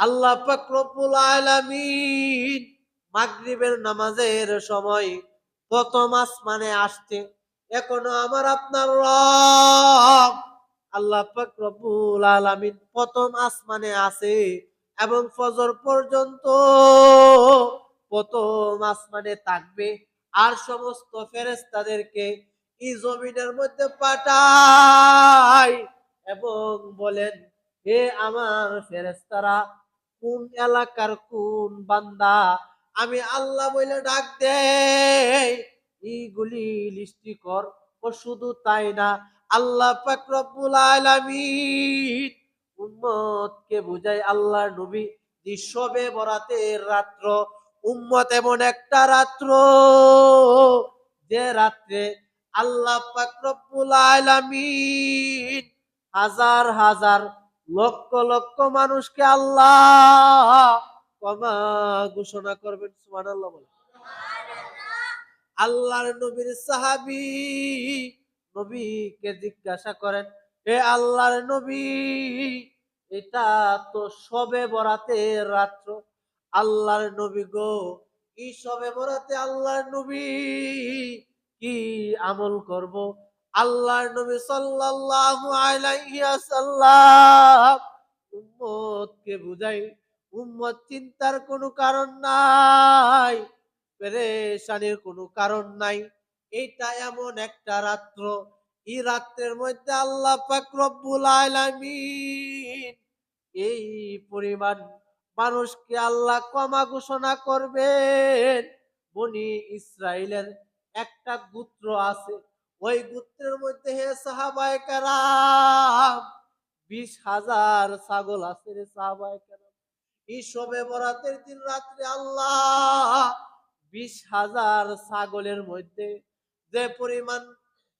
আল্লাহ পাক রব্বুল আলামিন মাগরিবের নামাজের সময় প্রথম আসমানে আসছে। এখনও আমার আপনার রব। আল্লাহ পাক রব্বুল আলামিন প্রথম আসমানে আছে এবং ফজর পর্যন্ত প্রথম আসমানে থাকবে। আর সমস্ত ফেরেস্তাদেরকে এই জমিনের মধ্যে পাঠায় এবং বলেন, হে আমার ফেরেস্তারা কোন এলাকার কোন বান্দা? আমি আল্লাহ বলে ডাক দেই, এইগুলি লিস্টি কর। ও শুধু তাই না, আল্লাহ পাক রব্বুল উম্মতকে বুঝাই আল্লাহর নবী সবে বরাতের রাত্র। উম্মত এমন একটা রাত্র যে রাত্রে আল্লাহ পাক রব্বুল আলামিন হাজার হাজার লক্ষ লক্ষ মানুষকে আল্লাহ ক্ষমা ঘোষণা করবেন, সুবহানাল্লাহ বলেন। আল্লাহর নবীর সাহাবী নবীকে জিজ্ঞাসা করেন, হে আল্লাহর নবী, এটা তো সবে বরাতের রাত্র। আল্লাহর নবী গো, কি সবে বরাতে আল্লাহর নবী? কি আমল করব? আল্লাহর নবী সাল্লাল্লাহু আলাইহি ওয়াসাল্লাম উম্মতকে বুঝাই, উম্মত চিন্তার কোনো কারণ নাই, পেরেশানির কোনো কারণ নাই। এটা এমন একটা রাত্র, এই রাত্রের মধ্যে আল্লাহ পাক রব্বুল আলামিন এই পরিমাণ মানুষকে আল্লাহ ক্ষমা ঘোষণা করবেন। বনি ইসরায়েলের একটা গোত্র আছে ওই গোত্রের মধ্যে হে সাহাবায়ে কেরাম বিশ হাজার ছাগল আছে রে সাহাবায়ে কেরাম এই সবে বরাতের দিন রাত্রে আল্লাহ বিশ হাজার ছাগলের মধ্যে যে পরিমাণ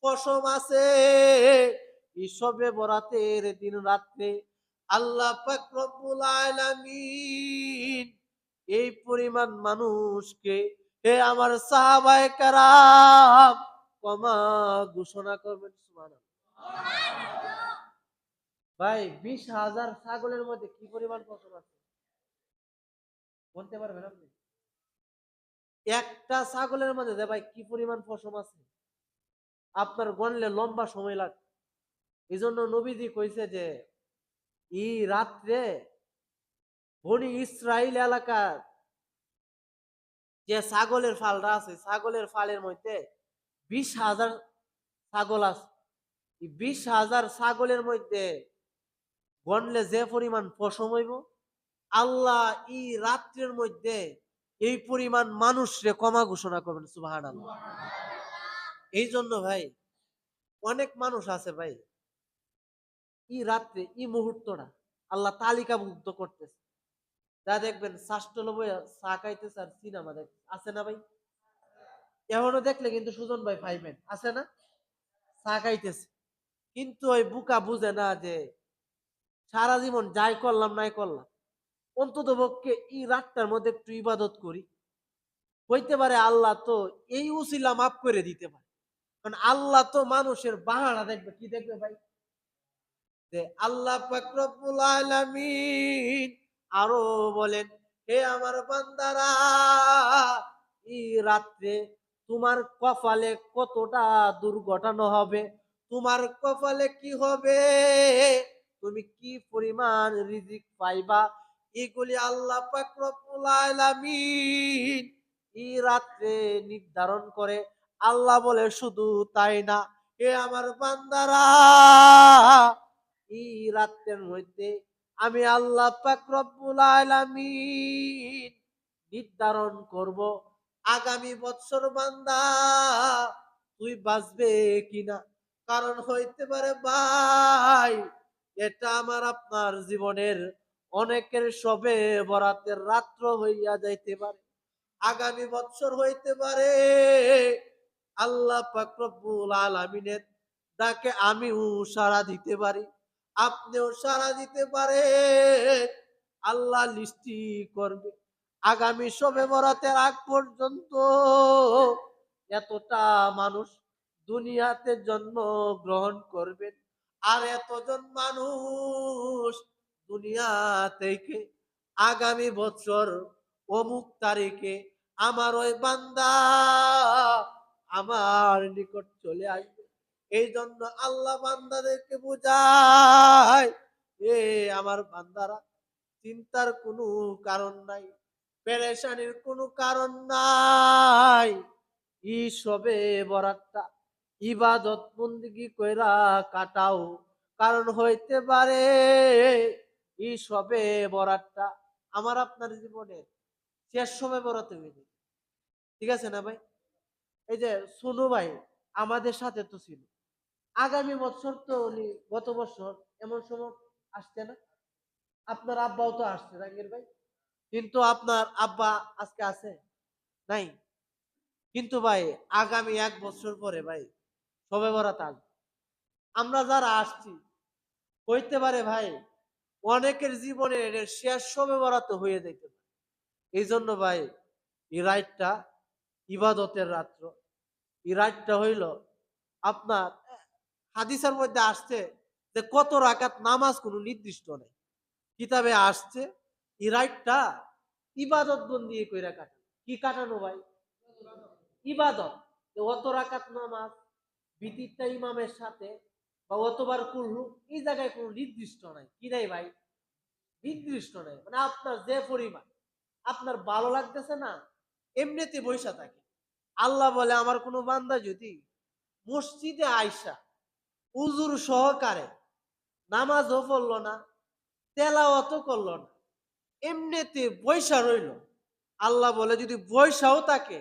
পশম আছে এই সবে বরাতের দিন রাত্রে আল্লাহ রব্বুল আলামিন এই পরিমাণ মানুষকে হে আমার সাহাবায়ে কারাম ঘোষণা করবেন ভাই, বিশ হাজার ছাগলের মধ্যে কি পরিমাণ পশম আছে? বলতে পারবেন আপনি? একটা ছাগলের মধ্যে ভাই কি পরিমাণ আছে? আপনার গণলে লম্বা সময় লাগবে এই জন্য নবীজি কইছে যে, ই রাত্রে বনি ইসরায়েল এলাকার যে ছাগলের ফালটা আছে, ছাগলের ফালের মধ্যে বিশ হাজার ছাগল আছে। বিশ হাজার ছাগলের মধ্যে গণলে যে পরিমাণ পশম হইব, আল্লাহ এই রাত্রের মধ্যে এই পরিমাণ মানুষরে ক্ষমা ঘোষণা করবেন আল্লাহ এই জন্য ভাই, অনেক মানুষ আছে ভাই ই রাত্রে ই মুহূর্তটা আল্লাহ তালিকাভুক্ত করতেছে। যা দেখবেন শাস্ত্র বইয়া চা খাইতেছে আর সিনেমা দেখ আছে না ভাই? এখনও দেখলে কিন্তু সুজন ভাই পাইবেন। আছে না? চা খাইতেছে। কিন্তু ওই বুকা বুঝে না যে সারা জীবন যাই করলাম, নাই করলাম। অন্তত পক্ষে এই রাতটার মধ্যে একটু ইবাদত করি। হইতে পারে আল্লাহ তো এই উসিলা মাফ করে দিতে পারে। কারণ আল্লাহ তো মানুষের বাহানা দেখবে। কি দেখবে ভাই? যে আল্লাহ আরও বলেন, হে আমার বান্দারা, এই রাত্রে তোমার কপালে কতটা দুর্ঘটনা হবে? তোমার কপালে কি হবে? তুমি কি পরিমাণ রিজিক পাইবা? এগুলি আল্লাহ পাক রব্বুল আলামিন এই রাত্রে নির্ধারণ করে। আল্লাহ বলে, শুধু তাই না, হে আমার বান্দারা, এই রাত্রের মধ্যে আমি আল্লাহ পাক রব্বুল আলামিন নির্ধারণ করব। আগামী বছর বান্দা, তুই বাঁচবে কিনা? কারণ হইতে পারে ভাই, এটা আমার আপনার জীবনের অনেকের সবে বরাতের রাত্র হইয়া যাইতে পারে। আগামী বছর হইতে পারে, আল্লাহ পাক রব্বুল আলামিনের ডাকে আমিও সাড়া দিতে পারি। আপনিও সাড়া দিতে পারে আল্লাহ লিস্টি করবে। আগামী সবে বরাতের আগ পর্যন্ত এতটা মানুষ দুনিয়াতে জন্ম গ্রহণ করবেন আর এতজন মানুষ দুনিয়া থেকে আগামী বছর অমুক তারিখে আমার ওই বান্দা আমার নিকট চলে আসবে। এই জন্য আল্লাহ বান্দাদেরকে বোঝায়, এ আমার বান্দারা, চিন্তার কোনো কারণ নাই। পেরেশানির কোনো কারণ নাই। ই সবে বরাতটা ইবাদত বন্দিগি কইরা কাটাও। কারণ হইতে পারে ই সবে বরাতটা আমার আপনার জীবনের শেষ সময় বরাতে হইবে। ঠিক আছে না ভাই? এই যে সোনু ভাই আমাদের সাথে তো ছিল। আগামী বছর তো উনি গত বছর এমন সময় আসছে না? আপনার আব্বাও তো আসছে, রাঙ্গির ভাই। কিন্তু আপনার আব্বা আজকে আছে? নাই? কিন্তু ভাই, আগামী এক বছর পরে ভাই সবে বরাত আসবে। আমরা যারা আসছি, হইতে পারে ভাই, অনেকের জীবনে শেষ সবে বরাত হয়ে পারে। এই জন্য ভাই, এই রাইটটা ইবাদতের রাত্র। এই রাইটটা হইল আপনার, হাদিসের মধ্যে আসছে যে কত রাকাত নামাজ কোনো নির্দিষ্ট নেই। কিতাবে আসছে এই রাইটটা ইবাদত বন্দি কইরা কাটানো। কি কাটানো ভাই? ইবাদত। অত রাকাত নামাজ, বিতিরটা ইমামের সাথে, বা অতবার করলু এই জায়গায় কোনো নির্দিষ্ট নাই। কি নাই ভাই? নির্দিষ্ট নাই। মানে আপনার যে পরিমাণ। আপনার ভালো লাগতেছে না এমনিতে বৈশা থাকে। আল্লাহ বলে, আমার কোনো বান্দা যদি মসজিদে আইসা উজুর সহকারে নামাজও পড়ল না, তেলাওয়াতও করল না এমনিতে বৈশা রইল আল্লাহ বলে, যদি বৈশাও থাকে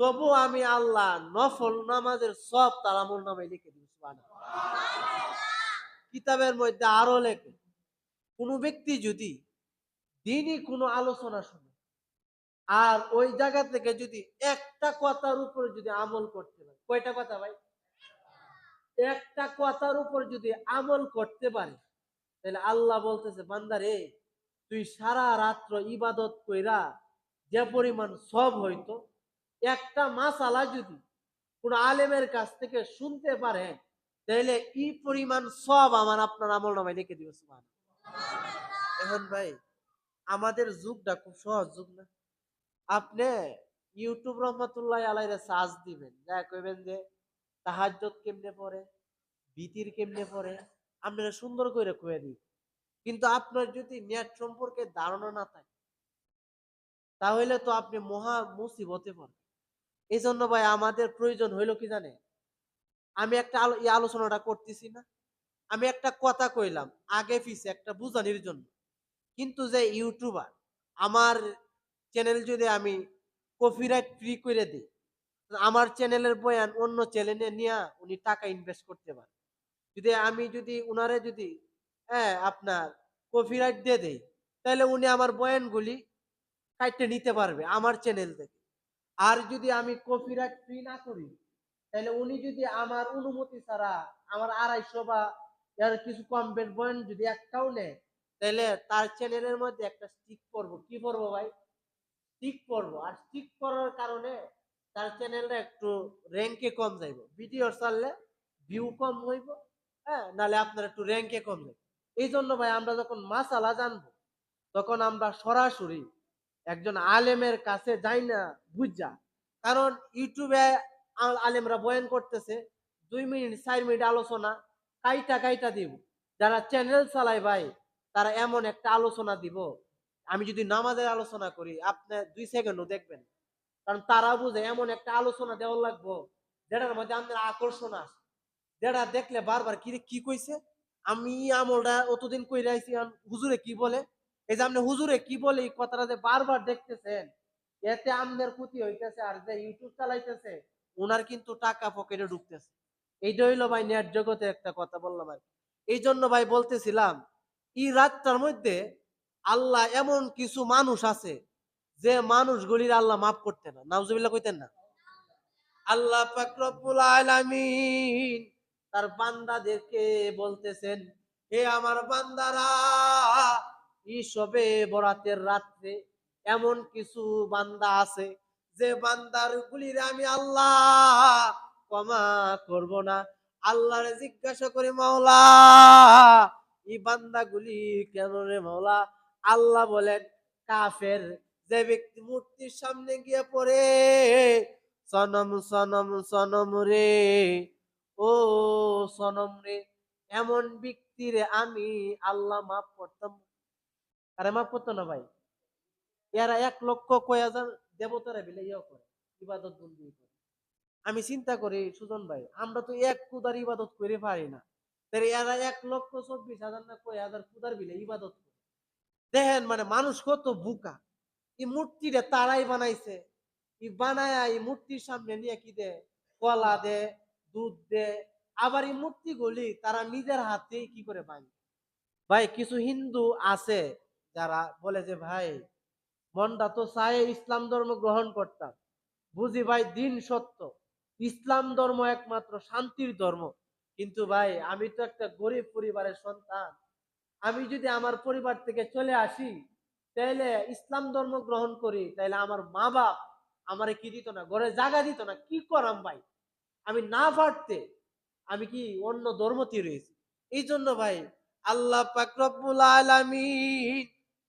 তবু আমি আল্লাহ নফল নামাজের সব তার আমল নামে লিখে সুবহানাল্লাহ। কিতাবের মধ্যে আরও লেখে, কোন ব্যক্তি যদি দিনই কোনো আলোচনা শুনে আর ওই জায়গা থেকে যদি একটা কথার উপরে যদি আমল করতে পারে, কয়টা কথা ভাই একটা কথার উপর যদি আমল করতে পারে, তাহলে আল্লাহ বলতেছে, বান্দারে তুই সারা রাত্র ইবাদত কইরা যে পরিমাণ সব হইতো, একটা মাসালা যদি কোন আলেমের কাছ থেকে শুনতে পারে তাহলে ই পরিমাণ সব আমার আপনার আমল নামায় লিখে দিবে এখন ভাই, আমাদের যুগটা খুব সহজ যুগ না? আপনি ইউটিউব রহমতুল্লাহ আলাইরে সার্চ দিবেন, যা কইবেন যে তাহাজ্জুদ কেমনে পড়ে, বিতির কেমনে পড়ে, আপনারা সুন্দর করে কয়ে দিই কিন্তু আপনার যদি নেট সম্পর্কে ধারণা না থাকে, তাহলে তো আপনি মহা মুসিবতে পড়েন এই জন্য ভাই আমাদের প্রয়োজন হইল কি জানে আমি একটা আলোচনাটা করতেছি না। আমি একটা কথা কইলাম, আগে পিছে একটা বুঝানির জন্য। কিন্তু যে ইউটিউবার, আমার চ্যানেল যদি আমি কপিরাইট ফ্রি করে দিই আমার চ্যানেলের বয়ান অন্য চ্যানেলে নিয়ে উনি টাকা ইনভেস্ট করতে পারে যদি আমি যদি উনারে যদি হ্যাঁ আপনার কপিরাইট দিয়ে দেই। তাহলে উনি আমার বয়ানগুলি কাইটে নিতে পারবে আমার চ্যানেল থেকে। আর যদি আমি কপিরাইট ফ্রি না করি তাহলে উনি যদি আমার অনুমতি ছাড়া আমার আড়াইশো বা এর কিছু কম বেড বয়ান যদি একটাও নেয় তাহলে তার চ্যানেলের মধ্যে একটা স্টিক পড়ব কি পড়ব ভাই? স্টিক পড়ব আর স্টিক করার কারণে তার চ্যানেলটা একটু র্যাঙ্কে কম যাইব। ভিডিও ছাড়লে ভিউ কম হইব হ্যাঁ নালে আপনার একটু র্যাঙ্কে কম যাবে এই জন্য ভাই আমরা যখন মাসালা জানব, তখন আমরা সরাসরি একজন আলেমের কাছে যাই না বুঝা। কারণ ইউটিউবে আলেমরা বয়ান করতেছে, দুই মিনিট, চার মিনিট আলোচনা, কাইটা কাইটা দিব। যারা চ্যানেল চালায় ভাই, তারা এমন একটা আলোচনা দিব। আমি যদি নামাজের আলোচনা করি, আপনি দুই সেকেন্ডও দেখবেন। কারণ তারা বুঝে এমন একটা আলোচনা দেওয়া লাগবো, যেটার মধ্যে আমাদের আকর্ষণ আসে। যেটা দেখলে বারবার কি কি কইছে? আমি আমলটা অতদিন কইরা হুজুরে কি বলে? এই যে আপনি হুজুরে কি বলে এই কথাটা যে বারবার দেখতেছেন, এতে আমনের ক্ষতি হইতেছে আর যে ইউটিউব চালাইতেছে ওনার কিন্তু টাকা পকেটে ঢুকতেছে। এইটা হইল ভাই নেট জগতে একটা কথা বললাম আর এই জন্য ভাই বলতেছিলাম এই রাতটার মধ্যে আল্লাহ এমন কিছু মানুষ আছে যে মানুষগুলির আল্লাহ মাফ করতে না। নাউজুবিল্লাহ কইতেন না। আল্লাহ পাক রব্বুল আলামিন তার বান্দাদেরকে বলতেছেন, হে আমার বান্দারা এই সবে বরাতের রাত্রে এমন কিছু বান্দা আছে, যে বান্দার গুলির আমি আল্লাহ ক্ষমা করব না। আল্লাহরে জিজ্ঞাসা করে, মাওলা, এই বান্দাগুলি কেন রে মাওলা? আল্লাহ বলেন, কাফের যে ব্যক্তি মূর্তির সামনে গিয়ে পড়ে, সনম সনম সনম রে ও সনম রে, এমন ব্যক্তিরে আমি আল্লাহ মাফ করতাম। আরে মাফ করতো না ভাই? এরা এক লক্ষ কয় হাজার দেবতারা বিলে ইয়ে করে, ইবাদত বন্দি করে। আমি চিন্তা করি, সুজন ভাই, আমরা তো এক কুদার ইবাদত করে পারি না। তাহলে এরা এক লক্ষ চব্বিশ হাজার না কয় হাজার কুদার বিলে ইবাদত করে। দেখেন মানে মানুষ কত বুকা। এই মূর্তিটা তারাই বানাইছে। এই বানায় এই মূর্তির সামনে নিয়ে কি দে কলা দে দুধ দে আবার এই মূর্তিগুলি তারা নিজের হাতে কি করে বানায়? ভাই, কিছু হিন্দু আছে যারা বলে যে, ভাই, মনটা তো চায় ইসলাম ধর্ম গ্রহণ করতাম বুঝি ভাই, দিন সত্য। ইসলাম ধর্ম একমাত্র শান্তির ধর্ম। কিন্তু ভাই, আমি তো একটা গরিব পরিবারের সন্তান। আমি যদি আমার পরিবার থেকে চলে আসি তাহলে ইসলাম ধর্ম গ্রহণ করি তাহলে আমার মা বাপ আমারে কি দিত না? ঘরে জায়গা দিত না। কি করাম ভাই? আমি না পারতে আমি কি অন্য ধর্মতে রয়েছি। এই জন্য ভাই আল্লাহ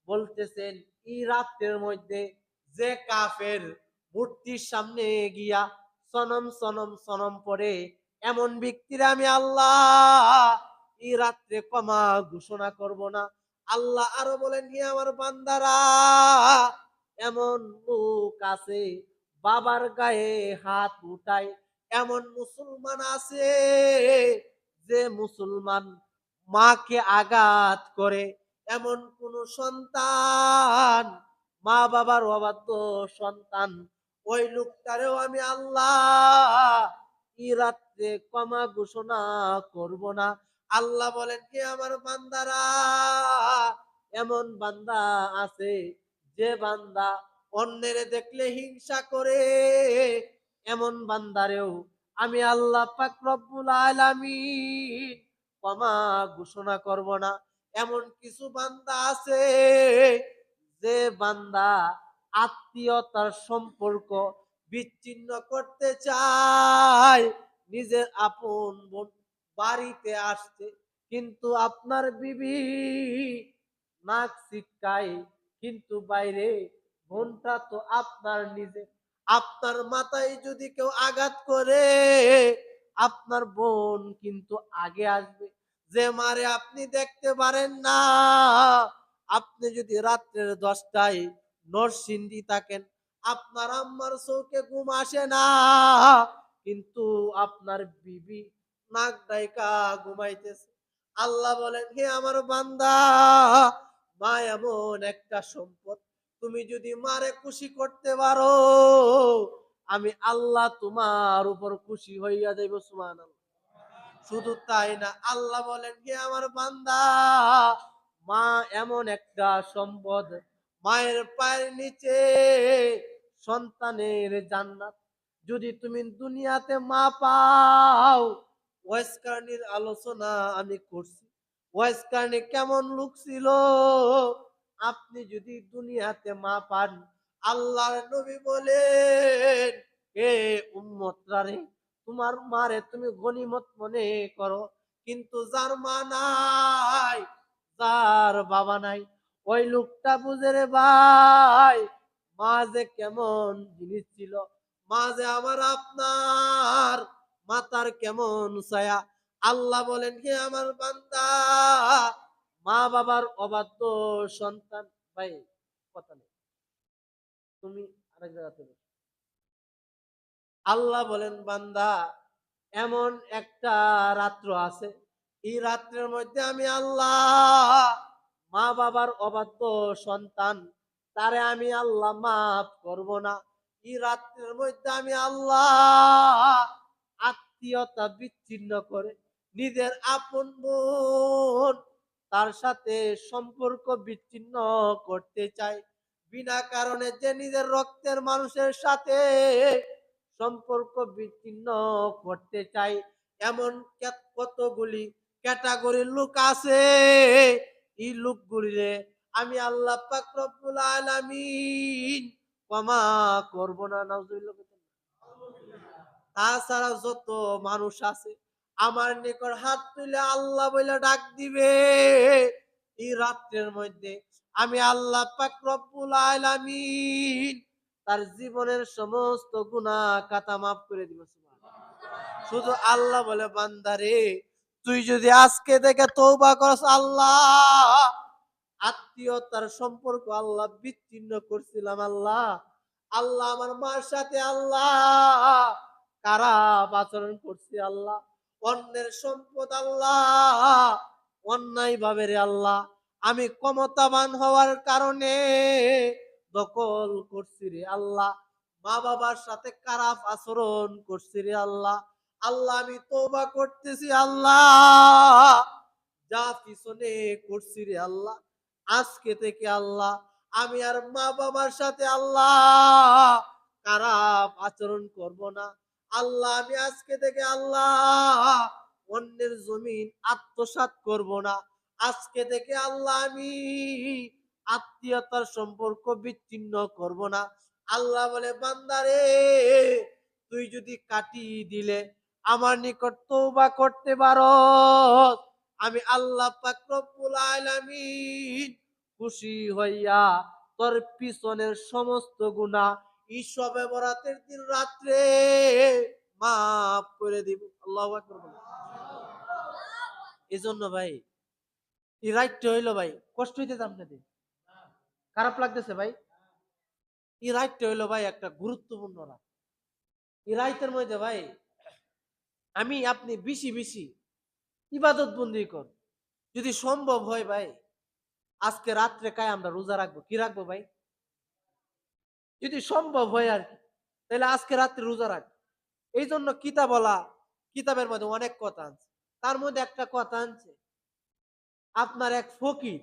বলতেছেন, এই রাত্রের মধ্যে যে কাফের মূর্তির সামনে গিয়া সনম সনম সনম পরে এমন ব্যক্তিরা আমি আল্লাহ এই রাত্রে ক্ষমা ঘোষণা করব না। আল্লাহ আরও বলেন, হে আমার বান্দারা, এমন লোক আছে, বাবার গায়ে হাত উঠায় এমন মুসলমান আছে যে মুসলমান মাকে আঘাত করে। এমন কোন সন্তান মা বাবার অবাধ্য সন্তান। ওই লোকটারেও আমি আল্লাহ ই রাত্রে ক্ষমা ঘোষণা করব না। আল্লাহ বলেন কি আমার বান্দারা, এমন বান্দা আছে যে বান্দা অন্যের দেখলে হিংসা করে এমন বান্দারেও আমি আল্লাহ পাক রব্বুল আলামিন ক্ষমা ঘোষণা করব না। এমন কিছু বান্দা আছে যে বান্দা আত্মীয়তার সম্পর্ক বিচ্ছিন্ন করতে চায়, নিজের আপন বোন বাড়িতে আসছে, কিন্তু আপনার বিবি নাক শিক্ষায় কিন্তু বাইরে বোনটা তো আপনার নিজে আপনার মাথায় যদি কেউ আঘাত করে, আপনার বোন কিন্তু আগে আসবে। যে মারে আপনি দেখতে পারেন না, আপনি যদি রাত্রের দশটায় নরসিংদী থাকেন, আপনার আম্মার চৌকে ঘুম আসে না, কিন্তু আপনার বিবি নাক ডাইকা ঘুমাইতেছে। আল্লাহ বলেন, হে আমার বান্দা, মা এমন একটা সম্পদ তুমি যদি মারে খুশি করতে পারো, আমি আল্লাহ তোমার উপর খুশি হইয়া যাইব সুমান শুধু তাই না, আল্লাহ বলেন, হে আমার বান্দা, মা এমন একটা সম্পদ, মায়ের পায়ের নিচে সন্তানের জান্নাত। যদি তুমি দুনিয়াতে মা পাও, ওয়েস্কার্নির আলোচনা আমি করছি। ওয়েস্কার্নি কেমন লোক ছিল আপনি যদি দুনিয়াতে মা পান, আল্লাহর নবী বলেন হে উম্মতরা রে, তোমার মারে তুমি গনিমত মনে করো, কিন্তু যার মা নাই, যার বাবা নাই, ওই লোকটা বুঝে রে ভাই মা যে কেমন জিনিস ছিল মা যে আমার আপনার মাতার কেমন ছায়া, আল্লাহ বলেন কি আমার বান্দা মা বাবার অবাধ্য সন্তান, ভাই, কথা নেই। তুমি আরেক জায়গাতে আল্লাহ বলেন, বান্দা, এমন একটা রাত্র আছে, এই রাত্রের মধ্যে আমি আল্লাহ মা বাবার অবাধ্য সন্তান, তারে আমি আল্লাহ মাফ করব না। এই রাত্রের মধ্যে আমি আল্লাহ আত্মীয়তা বিচ্ছিন্ন করে নিজের আপন বোন তার সাথে সম্পর্ক বিচ্ছিন্ন করতে চাই বিনা কারণে যে নিজের রক্তের মানুষের সাথে সম্পর্ক বিচ্ছিন্ন করতে চাই এমন কতগুলি ক্যাটাগরির লোক আছে এই লোকগুলিরে আমি আল্লাহ পাক আলামিন ক্ষমা করব না, নাউজুবিল্লাহ। তাছাড়া যত মানুষ আছে আমার নিকট হাত তুলে আল্লাহ বলে ডাক দিবে। এই রাত্রের মধ্যে আমি আল্লাহ পাক রব্বুল আলামিন তার জীবনের সমস্ত গুনাহ কাতা মাফ করে দিব শুধু আল্লাহ বলে বান্দারে তুই যদি আজকে থেকে তৌবা করস, আল্লাহ, আত্মীয়তার সম্পর্ক আল্লাহ বিচ্ছিন্ন করছিলাম, আল্লাহ। আল্লাহ আমার মার সাথে, আল্লাহ, খারাপ আচরণ করছি, আল্লাহ। অন্যের সম্পদ আল্লাহ, অন্যায় ভাবে রে আল্লাহ। আমি ক্ষমতাবান হওয়ার কারণে দখল করছি রে আল্লাহ। মা বাবার সাথে খারাপ আচরণ করছি রে আল্লাহ। আল্লাহ, আমি তোবা করতেছি আল্লাহ। যা পিছনে করছি রে আল্লাহ। আজকে থেকে আল্লাহ, আমি আর মা বাবার সাথে আল্লাহ খারাপ আচরণ করব না। আল্লাহ, আমি আজকে থেকে আল্লাহ, অন্যের জমিন আত্মসাৎ করব না। আজকে থেকে আল্লাহ, আমি আত্মীয়তার সম্পর্ক বিচ্ছিন্ন করব না। আল্লাহ বলে বান্দারে তুই যদি কাটি দিলে আমার নিকট তৌবা করতে পারো আমি আল্লাহ খুশি হইয়া তোর পিছনের সমস্ত গুনাহ ঈশবে বরাতের দিন রাত্রে মাফ করে দিব। আল্লাহু বলো এজন্য ভাই, এই রাইটটা হইল ভাই, কষ্ট হইতেছে আপনাদের? খারাপ লাগতেছে ভাই? এই রাইটটা হইল ভাই একটা গুরুত্বপূর্ণ রাত। এই রাইতের মধ্যে ভাই, আমি আপনি বেশি বেশি ইবাদত বন্দি কর। যদি সম্ভব হয় ভাই, আজকে রাত্রে কায় আমরা রোজা রাখব? কি রাখব ভাই? যদি সম্ভব হয় আর তাহলে আজকে রাত্রে রোজা রাখ। এই জন্য কিতাব বলা, কিতাবের মধ্যে অনেক কথা আছে। তার মধ্যে একটা কথা আনছে আপনার এক ফকির,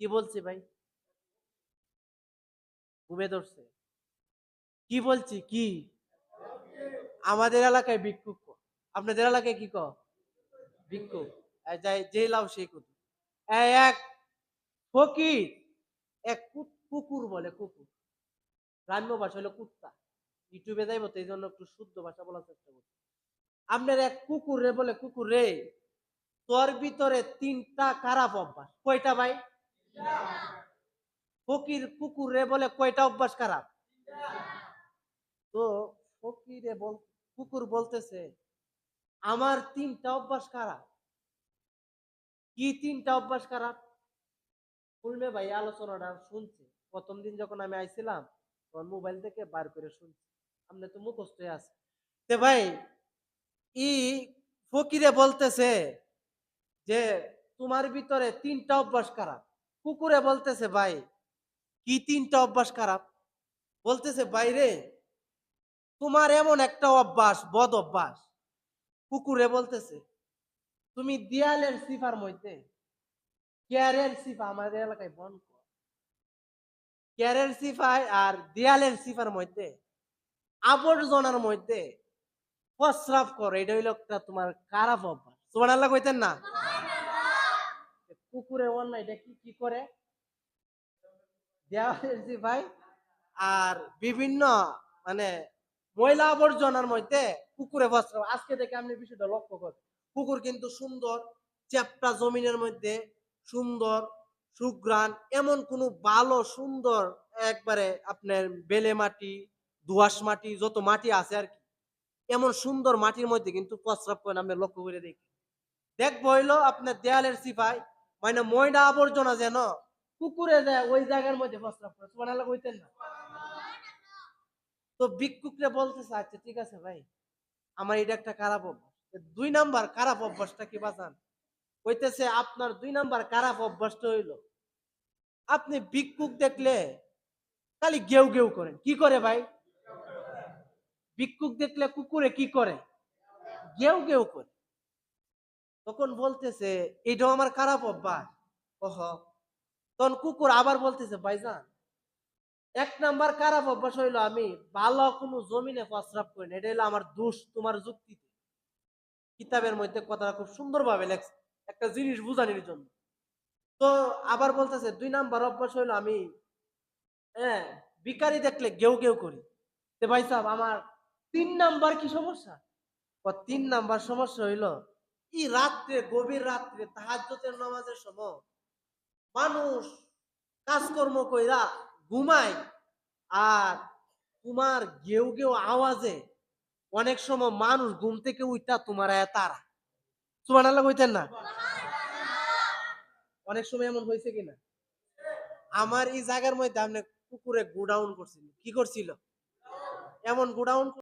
কি বলছে ভাই? ঘুমে ধরছে। কি বলছি? কি? আমাদের এলাকায় ভিক্ষুক ক। আপনাদের এলাকায় কি ক? ভিক্ষুক। এই যাই, যে লাভ সেই এই এক ফকির, এক কুকুর বলে কুকুর। গ্রাম্য ভাষা হলো কুত্তা। ইউটিউবে যাইব তো এই জন্য একটু শুদ্ধ ভাষা বলার চেষ্টা করছি। আপনার এক কুকুর রে বলে, কুকুর রে, তোর ভিতরে তিনটা খারাপ অভ্যাস? কয়টা ভাই? ফকির কুকুর রে বলে, কয়টা অভ্যাস খারাপ? তো ফকিরে বল, কুকুর বলতেছে, আমার তিনটা অভ্যাস খারাপ। কি তিনটা অভ্যাস খারাপ? ফুলমে ভাই, আলোচনাটা শুনছে। প্রথম দিন যখন আমি আইছিলাম তখন মোবাইল থেকে বার করে শুনছি। আপনি তো মুখস্থ আছে। তে ভাই, ই ফকিরে বলতেছে যে, তোমার ভিতরে তিনটা অভ্যাস খারাপ। কুকুরে বলতেছে, ভাই, কি তিনটা অভ্যাস খারাপ? বলতেছে বাইরে তোমার এমন একটা অভ্যাস, বদ অভ্যাস। কুকুরে বলতেছে, তুমি দেয়ালের সিফার মধ্যে কেয়ারের সিফা আমাদের এলাকায় বন্ধ কেয়ারের সিফায় আর দেয়ালের সিফার মধ্যে আবর্জনার মধ্যে প্রস্রাব করো। এটা হইল একটা তোমার খারাপ অভ্যাস। তোমার আল্লাহ কইতেন না? অন্যায় এটা কি কি করে? আর বিভিন্ন মানে ময়লা আবর্জনার মধ্যে কুকুরে বস্ত্র আজকে থেকে আপনি বিষয়টা লক্ষ্য করেন। কুকুর কিন্তু সুন্দর চ্যাপটা জমিনের মধ্যে সুন্দর সুগ্রান এমন কোন ভালো, সুন্দর, একবারে আপনার বেলে মাটি, দোয়াশ মাটি, যত মাটি আছে আর কি, এমন সুন্দর মাটির মধ্যে কিন্তু প্রস্রাব করেন আমরা লক্ষ্য করে দেখি দেখব হইল আপনার দেয়ালের সিফাই মানে ময়লা আবর্জনা যেন কুকুরে যায়, ওই জায়গার মধ্যে প্রস্রাব করে। সুবহানাল্লাহ কইতেন না? তো ভিক্ষুকরে বলতেছে আচ্ছা ঠিক আছে ভাই, আমার এটা একটা খারাপ অভ্যাস। দুই নাম্বার খারাপ অভ্যাসটা কি বাঁচান? কইতেছে, আপনার দুই নাম্বার খারাপ অভ্যাসটা হইল। আপনি ভিক্ষুক দেখলে খালি গেউ গেউ করেন। কি করে ভাই? ভিক্ষুক দেখলে কুকুরে কি করে? গেউ গেউ করে। তখন বলতেছে, এটাও আমার খারাপ অভ্যাস। ওহ, তখন কুকুর আবার বলতেছে, ভাইজান, এক নাম্বার খারাপ অভ্যাস হইল আমি ভালো কোনো জমিনে প্রস্রাব করি না। এটা হলো আমার দোষ তোমার যুক্তিতে। কিতাবের মধ্যে কথাটা খুব সুন্দরভাবে লেখছে। একটা জিনিস বুঝানোর জন্য। তো আবার বলতেছে, দুই নাম্বার অভ্যাস হইল আমি হ্যাঁ বিকারি দেখলে গেউ গেউ করি। তে ভাই সাহেব, আমার তিন নাম্বার কি সমস্যা? তিন নাম্বার সমস্যা হইল এই রাত্রে, গভীর রাত্রে তাহাজ্জুদের নামাজের সময় মানুষ কাজকর্ম কইরা ঘুমাই আর তোমার গেউ গেউ আওয়াজে অনেক সময় মানুষ ঘুম থেকে উঠা তোমার তারা। তোমার আল্লাহ কইতেন না? অনেক সময় এমন হয়েছে কিনা? আমার এই জায়গার মধ্যে আপনি কুকুরে গোডাউন করছিল কি করছিল? এমন গোডাউন